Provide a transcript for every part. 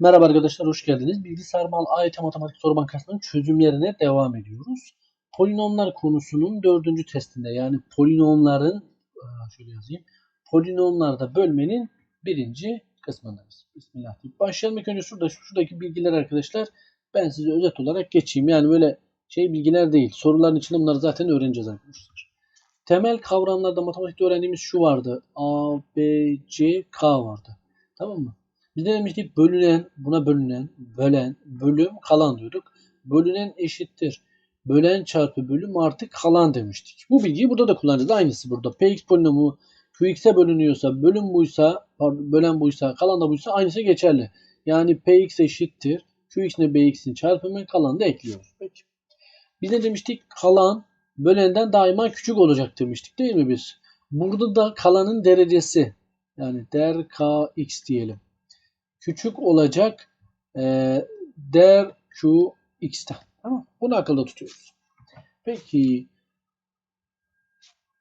Merhaba arkadaşlar, hoş geldiniz. Bilgisayar mal AYT Matematik Soru Bankası'nın çözümlerine devam ediyoruz. Polinomlar konusunun dördüncü testinde yani polinomların, aa, şöyle yazayım, polinomlarda bölmenin birinci kısmındayız. Bismillah başlayalım. İlk önce şurada, şuradaki bilgiler arkadaşlar ben size özet olarak geçeyim. Yani böyle şey bilgiler değil. Soruların içinde bunları zaten öğreneceğiz arkadaşlar. Temel kavramlarda matematikte öğrendiğimiz şu vardı. A, B, C, K vardı. Tamam mı? Biz ne demiştik? Bölünen, buna bölünen, bölen, bölüm, kalan diyorduk. Bölünen eşittir. Bölen çarpı bölüm artı kalan demiştik. Bu bilgiyi burada da kullanacağız. Aynısı burada. Px polinomu Qx'e bölünüyorsa, bölüm buysa, pardon, bölen buysa, kalan da buysa aynısı geçerli. Yani Px eşittir. Qx ile Bx'in çarpımı kalan da ekliyoruz. Peki. Biz ne demiştik? Kalan bölenden daima küçük olacak demiştik değil mi biz? Burada da kalanın derecesi yani der kx diyelim küçük olacak e, der qx'ten. Tamam Bunu akılda tutuyoruz. Peki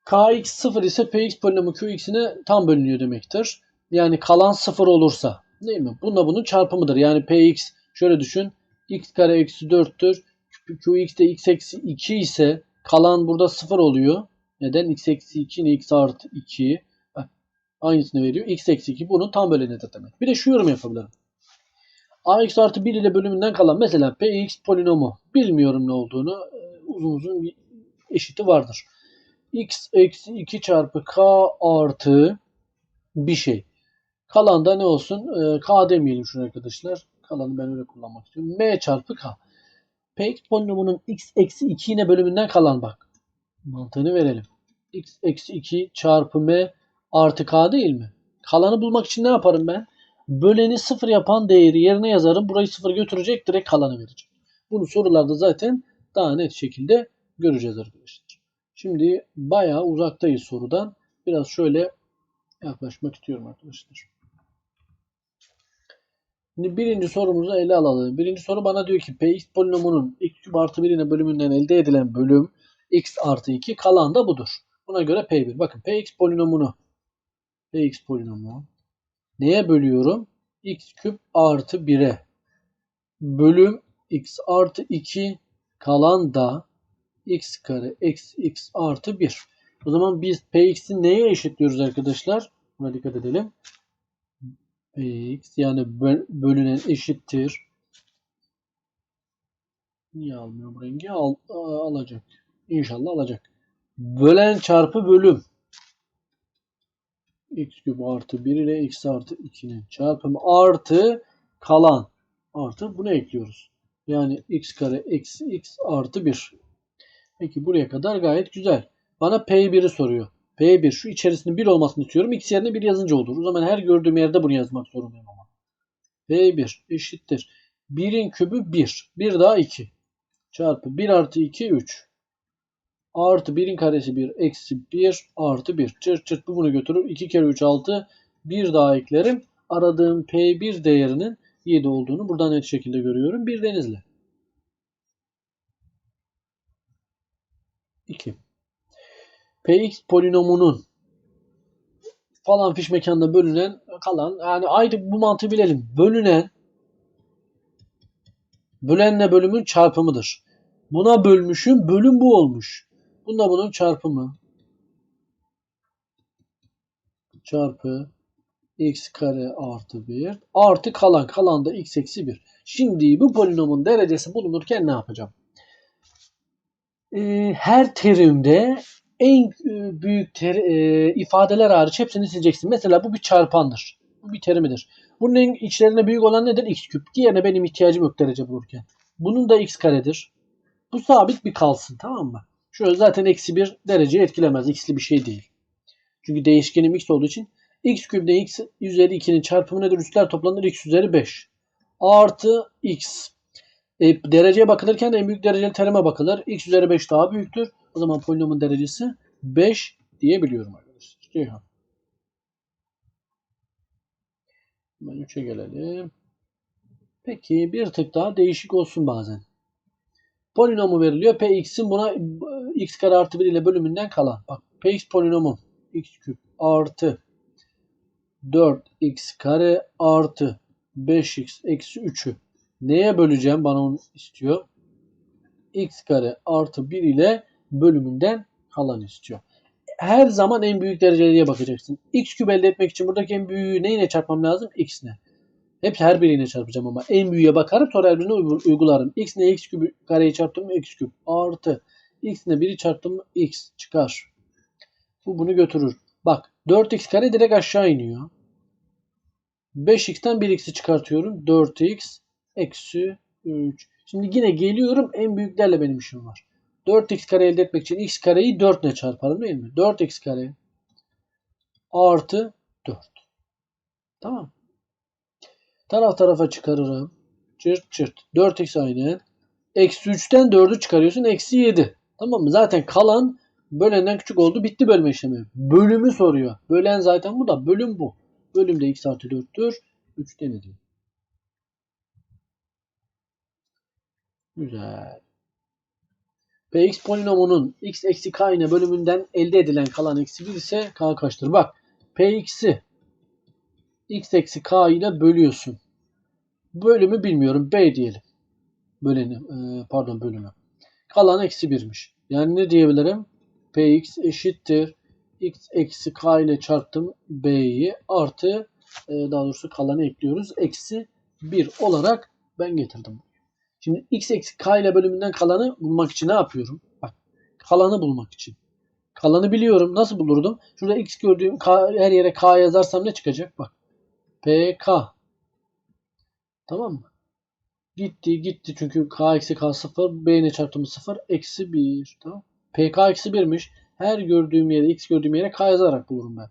kx 0 ise px polinomu qx'ine tam bölünüyor demektir. Yani kalan 0 olursa değil mi? Bununla bunun çarpımıdır. Yani px şöyle düşün. x kare eksi 4'tür. qx de x eksi 2 ise kalan burada 0 oluyor. Neden? x eksi 2 ne x artı 2. Aynısını veriyor. x eksi 2 bunun tam bölenidir demek. Bir de şu yorum yapabilirim. ax artı 1 ile bölümünden kalan mesela px polinomu bilmiyorum ne olduğunu uzun uzun bir eşiti vardır. x eksi 2 çarpı k artı bir şey. Kalan da ne olsun? k demeyelim şunu arkadaşlar. Kalanı ben öyle kullanmak istiyorum. m çarpı k. px polinomunun x eksi 2 yine bölümünden kalan bak. Mantığını verelim. x eksi 2 çarpı m artı k değil mi? Kalanı bulmak için ne yaparım ben? Böleni sıfır yapan değeri yerine yazarım. Burayı sıfır götürecek direkt kalanı verecek. Bunu sorularda zaten daha net şekilde göreceğiz arkadaşlar. Şimdi bayağı uzaktayız sorudan. Biraz şöyle yaklaşmak istiyorum arkadaşlar. Şimdi birinci sorumuzu ele alalım. Birinci soru bana diyor ki px polinomunun x küp artı 1'ine bölümünden elde edilen bölüm x artı 2 kalan da budur. Buna göre p1. Bakın px polinomunu px polinomu neye bölüyorum? x küp artı 1'e bölüm x artı 2 kalan da x kare eksi x artı 1. O zaman biz px'i neye eşitliyoruz arkadaşlar? Buna dikkat edelim. px yani bölünen eşittir. Niye almıyor bu rengi? Al, alacak. İnşallah alacak. Bölen çarpı bölüm x küp artı 1 ile x artı 2'nin çarpımı artı kalan artı bunu ekliyoruz. Yani x kare eksi x artı 1. Peki buraya kadar gayet güzel. Bana P1'i soruyor. P1 şu içerisinde 1 olmasını istiyorum. X yerine 1 yazınca olur. O zaman her gördüğüm yerde bunu yazmak zorundayım ama. P1 eşittir. 1'in kübü 1. 1 daha 2. Çarpı 1 artı 2 3 artı 1'in karesi 1 eksi 1 artı 1. Çırt çırt bu bunu götürür. 2 kere 3 6. 1 daha eklerim. Aradığım P1 değerinin 7 olduğunu buradan net şekilde görüyorum. Bir denizle. 2. Px polinomunun falan fiş mekanda bölünen kalan yani artık bu mantığı bilelim. Bölünen bölenle bölümün çarpımıdır. Buna bölmüşüm. Bölüm bu olmuş. Bunda bunun çarpımı çarpı x kare artı 1 artı kalan kalan da x eksi 1. Şimdi bu polinomun derecesi bulunurken ne yapacağım? Ee, her terimde en e, büyük ter, e, ifadeler hariç hepsini sileceksin. Mesela bu bir çarpandır. Bu bir terimidir. Bunun içlerine büyük olan nedir? x küp. Diğerine benim ihtiyacım yok derece bulurken. Bunun da x karedir. Bu sabit bir kalsın tamam mı? Şöyle zaten eksi bir dereceyi etkilemez. X'li bir şey değil. Çünkü değişkenim x olduğu için x küpte x üzeri 2'nin çarpımı nedir? Üstler toplanır x üzeri 5. Artı x. E, dereceye bakılırken en büyük dereceli terime bakılır. x üzeri 5 daha büyüktür. O zaman polinomun derecesi 5 diyebiliyorum arkadaşlar. Ceyhan. Hemen 3'e gelelim. Peki bir tık daha değişik olsun bazen polinomu veriliyor. Px'in buna x kare artı 1 ile bölümünden kalan. Bak Px polinomu x küp artı 4x kare artı 5x eksi 3'ü neye böleceğim? Bana onu istiyor. x kare artı 1 ile bölümünden kalan istiyor. Her zaman en büyük dereceliğe bakacaksın. x küp elde etmek için buradaki en büyüğü neyle çarpmam lazım? x ne? Hepsi her biriyle çarpacağım ama en büyüğe bakarım sonra her birine uygu- uygularım. x ne x küp kareyi çarptım x küp artı x ne 1'i çarptım x çıkar. Bu bunu götürür. Bak 4x kare direkt aşağı iniyor. 5x'ten 1x'i çıkartıyorum. 4x eksi 3. Şimdi yine geliyorum en büyüklerle benim işim var. 4x kare elde etmek için x kareyi 4 ile çarparım değil mi? 4x kare artı 4. Tamam. Taraf tarafa çıkarırım. Çırt çırt. 4x aynı. Eksi 3'ten 4'ü çıkarıyorsun. Eksi 7. Tamam mı? Zaten kalan bölenden küçük oldu. Bitti bölme işlemi. Bölümü soruyor. Bölen zaten bu da. Bölüm bu. Bölümde x artı 4'tür. 3 denedi. Güzel. Px polinomunun x eksi k ile bölümünden elde edilen kalan eksi 1 ise k kaçtır? Bak px'i x eksi k ile bölüyorsun. Bölümü bilmiyorum. B diyelim. Böleni, pardon bölümü. Kalan eksi 1'miş. Yani ne diyebilirim? Px eşittir. x eksi k ile çarptım b'yi artı e, daha doğrusu kalanı ekliyoruz. Eksi 1 olarak ben getirdim. Şimdi x eksi k ile bölümünden kalanı bulmak için ne yapıyorum? Bak kalanı bulmak için. Kalanı biliyorum. Nasıl bulurdum? Şurada x gördüğüm k, her yere k yazarsam ne çıkacak? Bak. pk. Tamam mı? Gitti gitti çünkü k eksi k 0 b ile çarptığımız 0 eksi 1. Tamam. pk eksi 1'miş. Her gördüğüm yere x gördüğüm yere k yazarak bulurum ben.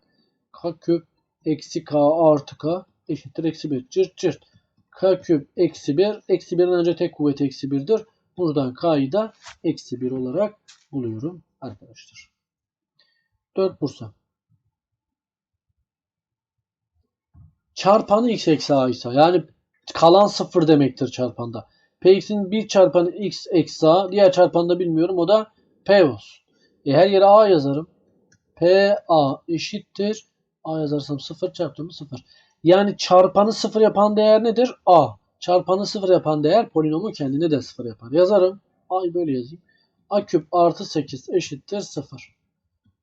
k küp eksi k artı k eşittir eksi 1. Cırt cırt. k küp eksi 1. Eksi 1'in önce tek kuvveti eksi 1'dir. Buradan k'yı da eksi 1 olarak buluyorum arkadaşlar. 4 Bursa. Çarpanı x eksi a ise yani kalan 0 demektir çarpanda. Px'in bir çarpanı x eksi a diğer çarpanı da bilmiyorum o da p olsun. E her yere a yazarım. p a eşittir. a yazarsam 0 çarptım 0. Yani çarpanı 0 yapan değer nedir? a. Çarpanı 0 yapan değer polinomu kendine de 0 yapar. Yazarım. a'yı böyle yazayım. a küp artı 8 eşittir 0.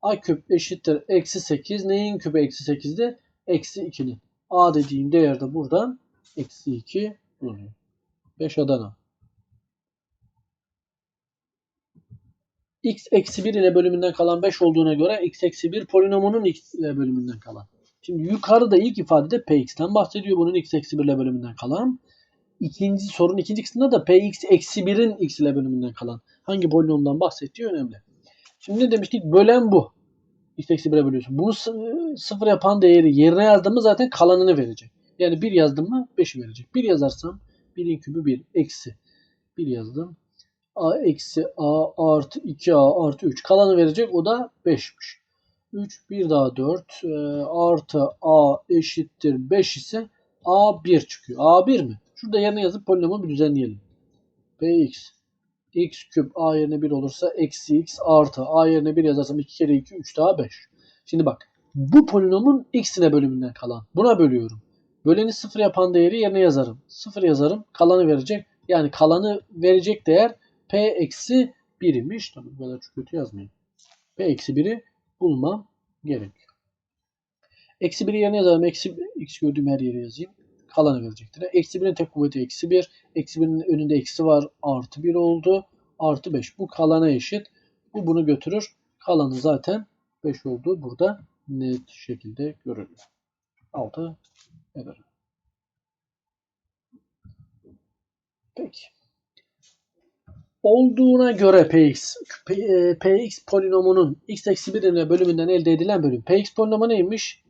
a küp eşittir eksi 8. Neyin küpü eksi 8'de? Eksi 2'nin. a dediğim değer de buradan eksi 2 bulunuyor. 5 Adana. x eksi 1 ile bölümünden kalan 5 olduğuna göre x eksi 1 polinomunun x ile bölümünden kalan. Şimdi yukarıda ilk ifadede px'ten bahsediyor. Bunun x eksi 1 ile bölümünden kalan. İkinci sorunun ikinci kısmında da px eksi 1'in x ile bölümünden kalan. Hangi polinomdan bahsettiği önemli. Şimdi ne demiştik? Bölen bu. x eksi 1'e bölüyorsun. Bunu sı- sıfır yapan değeri yerine yazdığımız zaten kalanını verecek. Yani 1 yazdım mı 5'i verecek. 1 yazarsam 1'in kübü 1 eksi. 1 yazdım. a eksi a artı 2a artı 3. Kalanı verecek o da 5'miş. 3 1 daha 4 e, artı a eşittir 5 ise a 1 çıkıyor. a 1 mi? Şurada yerine yazıp polinomu bir düzenleyelim. px x küp a yerine 1 olursa eksi x artı a yerine 1 yazarsam 2 kere 2 3 daha 5. Şimdi bak bu polinomun x'ine bölümünden kalan. Buna bölüyorum. Böleni 0 yapan değeri yerine yazarım. 0 yazarım. Kalanı verecek. Yani kalanı verecek değer p eksi 1 imiş. Tabii bu kadar çok kötü yazmayayım. p eksi 1'i bulmam gerekiyor. Eksi 1'i yerine yazarım. Eksi x gördüğüm her yere yazayım. Kalanı verecektir. Eksi 1'in tek kuvveti eksi 1. Eksi 1'in önünde eksi var. Artı 1 oldu. Artı 5. Bu kalana eşit. Bu bunu götürür. Kalanı zaten 5 oldu. Burada net şekilde görülüyor. 6 ederim. Peki. Olduğuna göre Px, P- e, Px polinomunun x eksi 1 ile bölümünden elde edilen bölüm. Px polinomu neymiş?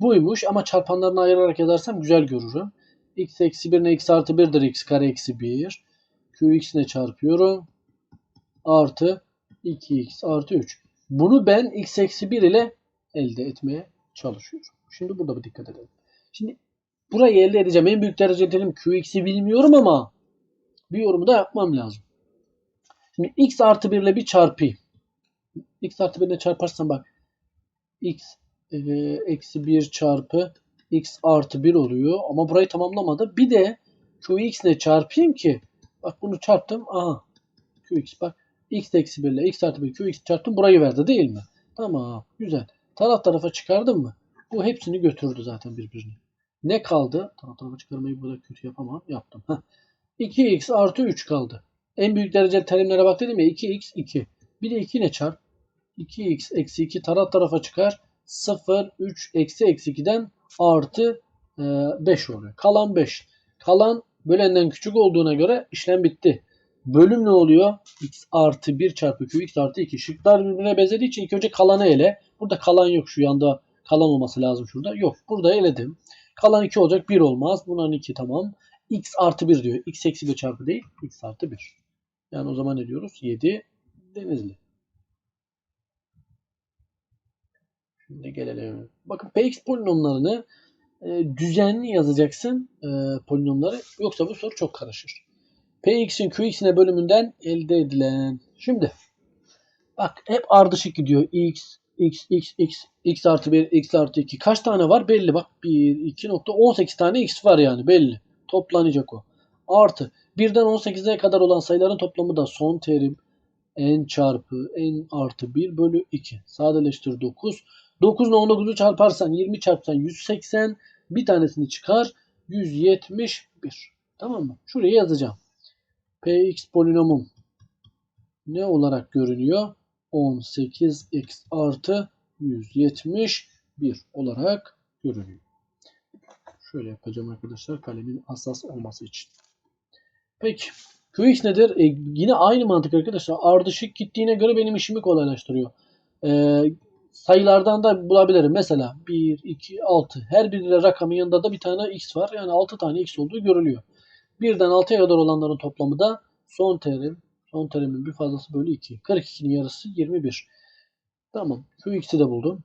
Buymuş ama çarpanlarını ayırarak yazarsam güzel görürüm. x eksi 1 ile x artı 1'dir x kare eksi 1. qx ile çarpıyorum. Artı 2x artı 3. Bunu ben x eksi 1 ile elde etmeye çalışıyorum. Şimdi burada bir dikkat edelim. Şimdi burayı elde edeceğim. En büyük derece edelim. Qx'i bilmiyorum ama bir yorumu da yapmam lazım. Şimdi x artı 1 ile bir çarpayım. x artı 1 ile çarparsam bak. x e, eksi 1 çarpı x artı 1 oluyor. Ama burayı tamamlamadı. Bir de qx ne çarpayım ki? Bak bunu çarptım. Aha. qx bak. x eksi 1 ile x artı 1 qx çarptım. Burayı verdi değil mi? Tamam. Güzel. Taraf tarafa çıkardım mı? Bu hepsini götürdü zaten birbirine. Ne kaldı? Taraf tarafa çıkarmayı bu kadar kötü yapamam. Yaptım. Heh. 2x artı 3 kaldı. En büyük dereceli terimlere bak dedim ya 2x 2. Bir de 2 ne çarp? 2x eksi 2 taraf tarafa çıkar. 0, 3, eksi eksi 2'den artı e, 5 oluyor. Kalan 5. Kalan bölenden küçük olduğuna göre işlem bitti. Bölüm ne oluyor? x artı 1 çarpı q x artı 2. Şıklar birbirine benzediği için ilk önce kalanı ele. Burada kalan yok şu yanda. Kalan olması lazım şurada. Yok. Burada eledim. Kalan 2 olacak. 1 olmaz. Bunların 2 tamam. x artı 1 diyor. x eksi 1 çarpı değil. x artı 1. Yani o zaman ne diyoruz? 7 denizli. Şimdi gelelim. Bakın px polinomlarını e, düzenli yazacaksın e, polinomları. Yoksa bu soru çok karışır. px'in qx'ine bölümünden elde edilen. Şimdi bak hep ardışık gidiyor. x, x, x, x, x artı 1, x artı 2. Kaç tane var? Belli bak. 1, 2 nokta 18 tane x var yani belli. Toplanacak o. Artı 1'den 18'e kadar olan sayıların toplamı da son terim n çarpı n artı 1 bölü 2. Sadeleştir 9. 9 ile 19'u çarparsan 20 çarpsan 180 bir tanesini çıkar 171. Tamam mı? Şuraya yazacağım. Px polinomum ne olarak görünüyor? 18x artı 171 olarak görünüyor. Şöyle yapacağım arkadaşlar kalemin hassas olması için. Peki. Qx nedir? E, yine aynı mantık arkadaşlar. Ardışık gittiğine göre benim işimi kolaylaştırıyor. E, sayılardan da bulabilirim. Mesela 1, 2, 6. Her bir rakamın yanında da bir tane x var. Yani 6 tane x olduğu görülüyor. 1'den 6'ya kadar olanların toplamı da son terim. Son terimin bir fazlası bölü 2. 42'nin yarısı 21. Tamam. Qx'i de buldum.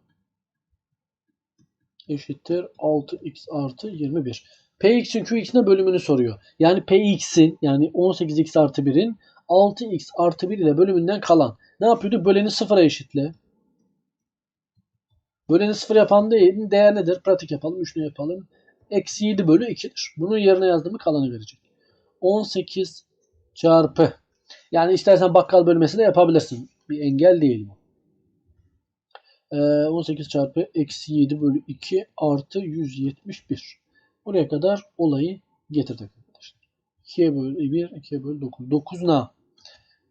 Eşittir 6x artı 21. Px'in Qx'ine bölümünü soruyor. Yani Px'in yani 18x artı 1'in 6x artı 1 ile bölümünden kalan. Ne yapıyordu? Böleni sıfıra eşitle. Böleni sıfır yapan değerin değer nedir? Pratik yapalım. 3 ne yapalım? Eksi 7 bölü 2'dir. Bunun yerine yazdığımı kalanı verecek. 18 çarpı. Yani istersen bakkal bölmesi de yapabilirsin. Bir engel değil bu. Ee, 18 çarpı eksi 7 bölü 2 artı 171. Buraya kadar olayı getirdik arkadaşlar. 2'ye böl 1, 2'ye böl 9. 9 ne?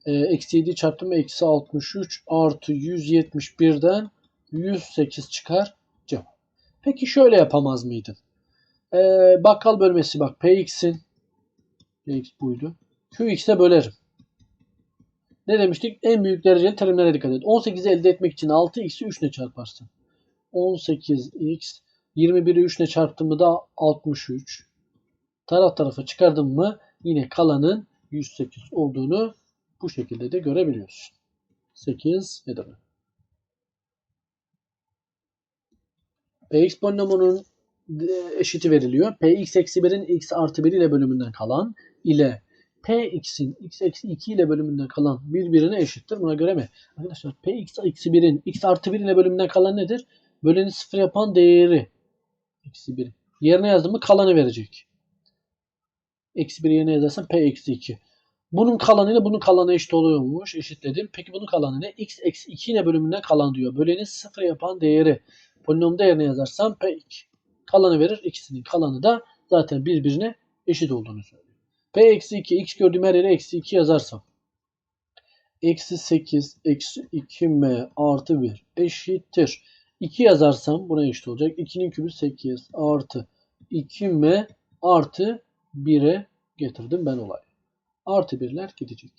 Ee, eksi 7 çarptım. Eksi 63 artı 171'den 108 çıkar cevap. Peki şöyle yapamaz mıydın? Ee, bakkal bölmesi bak. Px'in Px buydu. Qx'e bölerim. Ne demiştik? En büyük dereceli terimlere dikkat et. 18'i elde etmek için 6x'i 3 ile çarparsın. 18x 21'i 3 ile çarptığımda da 63. Taraf tarafa çıkardım mı yine kalanın 108 olduğunu bu şekilde de görebiliyorsun. 8 Edirne. Px polinomunun eşiti veriliyor. Px eksi 1'in x artı 1 ile bölümünden kalan ile Px'in x eksi 2 ile bölümünden kalan birbirine eşittir. Buna göre mi? Arkadaşlar Px eksi 1'in x artı 1 ile bölümünden kalan nedir? Böleni sıfır yapan değeri. Eksi 1. Yerine yazdım mı kalanı verecek. Eksi 1 yerine yazarsam P eksi 2. Bunun kalanı ile bunun kalanı eşit oluyormuş. Eşitledim. Peki bunun kalanı ne? X eksi 2 ile bölümünden kalan diyor. Böleni sıfır yapan değeri. Polinom değerine yazarsam P2. Kalanı verir. İkisinin kalanı da zaten birbirine eşit olduğunu söylüyor. P eksi 2. X gördüğüm her yere eksi 2 yazarsam. Eksi 8 eksi 2m artı 1 eşittir. 2 yazarsam buna eşit olacak. 2'nin kübü 8 artı 2m artı 1'e getirdim ben olayı. Artı 1'ler gidecek.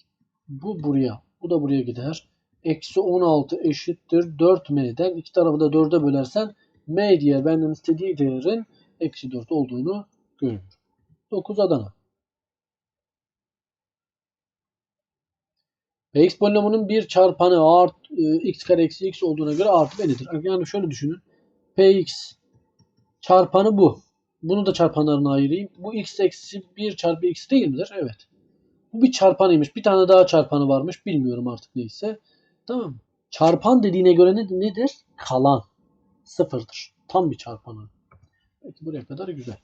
Bu buraya. Bu da buraya gider. Eksi 16 eşittir 4m'den. iki tarafı da 4'e bölersen m diye benden istediği değerin eksi 4 olduğunu görüyorum. 9 Adana. Px polinomunun bir çarpanı art, e, x kare eksi x olduğuna göre artı b'lidir. Yani şöyle düşünün. Px çarpanı bu. Bunu da çarpanlarına ayırayım. Bu x eksi 1 çarpı x değil midir? Evet. Bu bir çarpanıymış. Bir tane daha çarpanı varmış. Bilmiyorum artık neyse. Tamam mı? Çarpan dediğine göre ne, nedir? Kalan. Sıfırdır. Tam bir çarpanı. Peki buraya kadar güzel.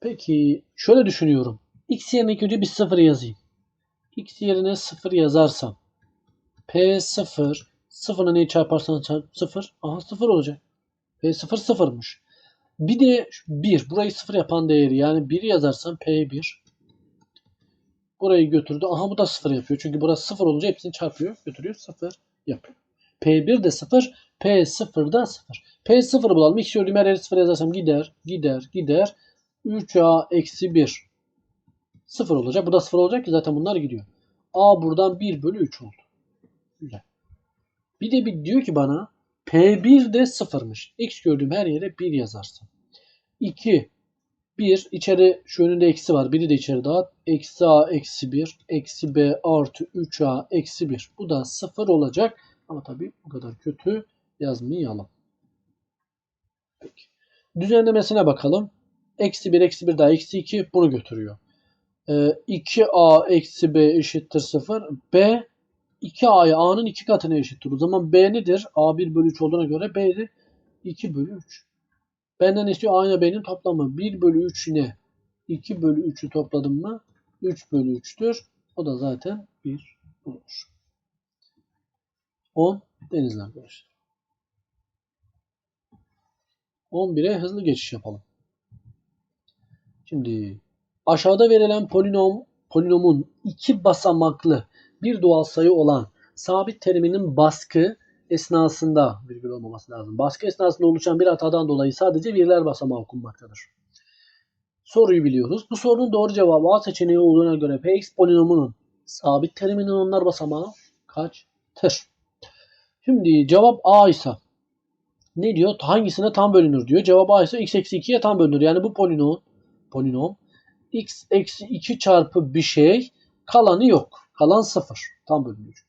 Peki şöyle düşünüyorum. X yerine ilk önce bir sıfır yazayım. X yerine sıfır yazarsam P0 sıfırla neyi çarparsan çarp sıfır. Aha sıfır olacak. P0 sıfırmış. Bir de 1. Burayı sıfır yapan değeri yani 1 yazarsam P1 burayı götürdü. Aha bu da sıfır yapıyor. Çünkü burası sıfır olunca hepsini çarpıyor. Götürüyor sıfır yapıyor. P1 de 0, P0 da 0. P0'ı bulalım. Her yere 0 yazarsam gider, gider, gider. 3A eksi 1 0 olacak. Bu da 0 olacak ki zaten bunlar gidiyor. A buradan 1 bölü 3 oldu. Güzel. Bir de bir diyor ki bana P1 de 0'mış. X gördüğüm her yere 1 yazarsam. 2 1 içeri şu önünde eksi var. Biri de içeri dağıt. Eksi A eksi 1 eksi B artı 3A eksi 1. Bu da 0 olacak. Ama tabii bu kadar kötü yazmayalım. Peki. Düzenlemesine bakalım. Eksi 1 eksi 1 daha eksi 2 bunu götürüyor. Ee, 2A eksi B eşittir 0. B 2A'ya A'nın 2 katına eşittir. O zaman B nedir? A 1 bölü 3 olduğuna göre B de 2 bölü 3. Benden istiyor A ile B'nin toplamı. 1 bölü 3 ne? 2 bölü 3'ü topladım mı? 3 bölü 3'tür. O da zaten 1 olur. 10 denizli arkadaşlar. 11'e hızlı geçiş yapalım. Şimdi aşağıda verilen polinom polinomun iki basamaklı bir doğal sayı olan sabit teriminin baskı esnasında virgül olmaması lazım. Baskı esnasında oluşan bir hatadan dolayı sadece birler basamağı okunmaktadır. Soruyu biliyoruz. Bu sorunun doğru cevabı A seçeneği olduğuna göre Px polinomunun sabit teriminin onlar basamağı kaçtır? Şimdi cevap A ise ne diyor? Hangisine tam bölünür diyor. Cevap A ise x eksi 2'ye tam bölünür. Yani bu polinom polinom x eksi 2 çarpı bir şey kalanı yok. Kalan 0. Tam bölünür.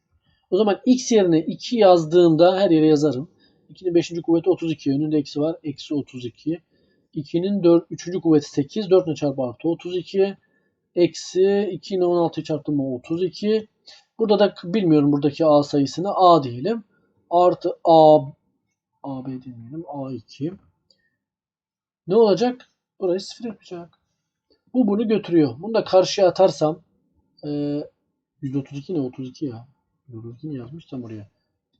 O zaman x yerine 2 yazdığımda her yere yazarım. 2'nin 5. kuvveti 32. Önünde eksi var. Eksi 32. 2'nin 4, 3. kuvveti 8. 4 ile çarpı artı 32. Eksi 2 ile 16 çarptım mı 32. Burada da bilmiyorum buradaki a sayısını a diyelim. Artı a a b demeyelim. a2. Ne olacak? Burayı sıfır yapacak. Bu bunu götürüyor. Bunu da karşıya atarsam e, 132 ne? 32 ya. 132 yazmışsam oraya.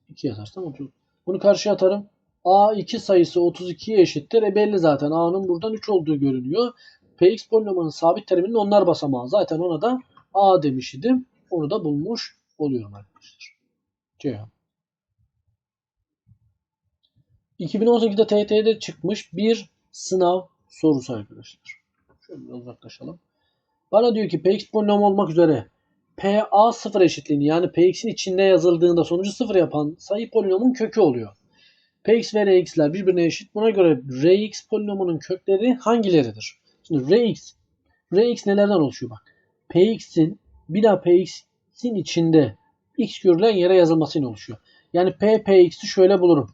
2 yazarsam 30. Bunu karşıya atarım. A2 sayısı 32'ye eşittir. E belli zaten. A'nın buradan 3 olduğu görünüyor. Px polinomunun sabit teriminin onlar basamağı. Zaten ona da A demiş idim. Onu da bulmuş oluyorum arkadaşlar. Cevap. 2018'de TYT'de çıkmış bir sınav sorusu arkadaşlar. Şöyle uzaklaşalım. Bana diyor ki Px polinom olmak üzere PA sıfır eşitliğini yani Px'in içinde yazıldığında sonucu sıfır yapan sayı polinomun kökü oluyor. Px ve Rx'ler birbirine eşit. Buna göre Rx polinomunun kökleri hangileridir? Şimdi Rx, Rx nelerden oluşuyor bak. Px'in bir daha Px'in içinde x görülen yere yazılmasıyla oluşuyor. Yani P, Px'i şöyle bulurum.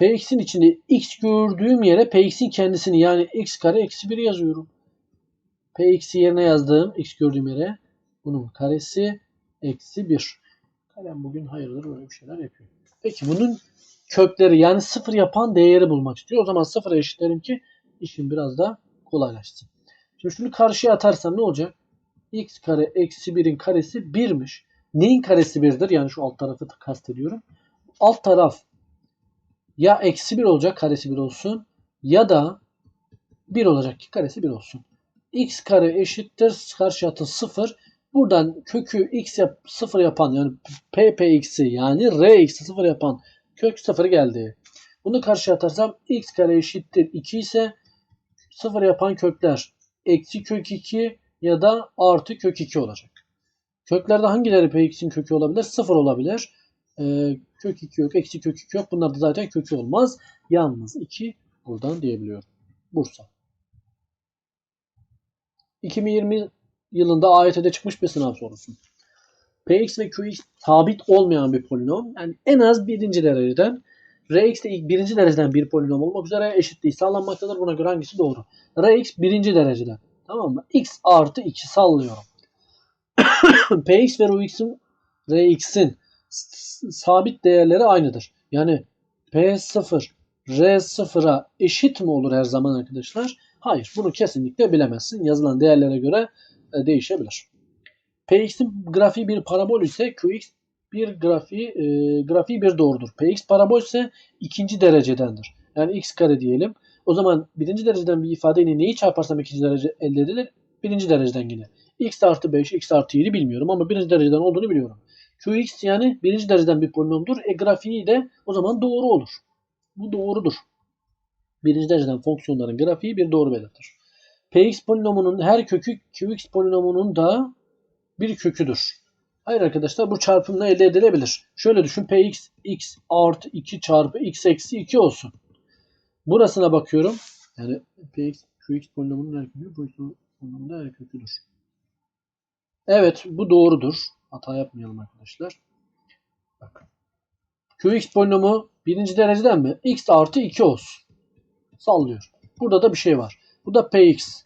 Px'in içinde x gördüğüm yere Px'in kendisini yani x kare eksi 1 yazıyorum. Px'i yerine yazdığım x gördüğüm yere bunun karesi eksi 1. Kalem bugün hayırdır böyle bir şeyler yapıyor. Peki bunun kökleri yani sıfır yapan değeri bulmak istiyor. O zaman sıfıra eşitlerim ki işim biraz daha kolaylaşsın. Şimdi şunu karşıya atarsam ne olacak? x kare eksi 1'in karesi 1'miş. Neyin karesi 1'dir? Yani şu alt tarafı kastediyorum. Alt taraf ya eksi 1 olacak karesi 1 olsun ya da 1 olacak ki karesi 1 olsun. x kare eşittir karşı atı 0. Buradan kökü x yap, 0 yapan yani ppx'i yani rx'i 0 yapan kök 0 geldi. Bunu karşı atarsam x kare eşittir 2 ise 0 yapan kökler eksi kök 2 ya da artı kök 2 olacak. Köklerde hangileri px'in kökü olabilir? 0 olabilir. Ee, kök 2 yok, eksi kök 2 yok. Bunlar da zaten kökü olmaz. Yalnız 2 buradan diyebiliyorum. Bursa. 2020 yılında AYT'de çıkmış bir sınav sorusu. Px ve Qx sabit olmayan bir polinom. Yani en az birinci dereceden Rx de ilk birinci dereceden bir polinom olmak üzere eşitliği sağlanmaktadır. Buna göre hangisi doğru? Rx birinci dereceden. Tamam mı? x artı 2 sallıyorum. Px ve Rx'in Rx'in sabit değerleri aynıdır. Yani P0 R sıfıra eşit mi olur her zaman arkadaşlar? Hayır. Bunu kesinlikle bilemezsin. Yazılan değerlere göre e, değişebilir. Px'in grafiği bir parabol ise Qx bir grafiği e, grafiği bir doğrudur. Px parabol ise ikinci derecedendir. Yani x kare diyelim. O zaman birinci dereceden bir ifadeyle neyi çarparsam ikinci derece elde edilir? Birinci dereceden yine. x artı 5, x artı 7 bilmiyorum ama birinci dereceden olduğunu biliyorum. Qx yani birinci dereceden bir polinomdur. E grafiği de o zaman doğru olur. Bu doğrudur. Birinci dereceden fonksiyonların grafiği bir doğru belirtir. Px polinomunun her kökü Qx polinomunun da bir köküdür. Hayır arkadaşlar bu çarpımla elde edilebilir. Şöyle düşün px x artı 2 çarpı x eksi 2 olsun. Burasına bakıyorum. Yani px qx polinomunun her kökü bu polinomunun her köküdür. Evet bu doğrudur. Hata yapmayalım arkadaşlar. Bakın. Qx polinomu birinci dereceden mi? x artı 2 olsun. Sallıyor. Burada da bir şey var. Bu da px.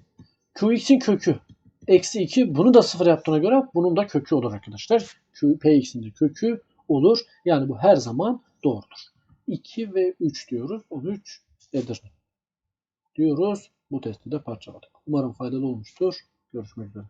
Qx'in kökü. Eksi 2 bunu da sıfır yaptığına göre bunun da kökü olur arkadaşlar. Q, Px'in de kökü olur. Yani bu her zaman doğrudur. 2 ve 3 diyoruz. 13 Edirne. Diyoruz. Bu testi de parçaladık. Umarım faydalı olmuştur. Görüşmek üzere.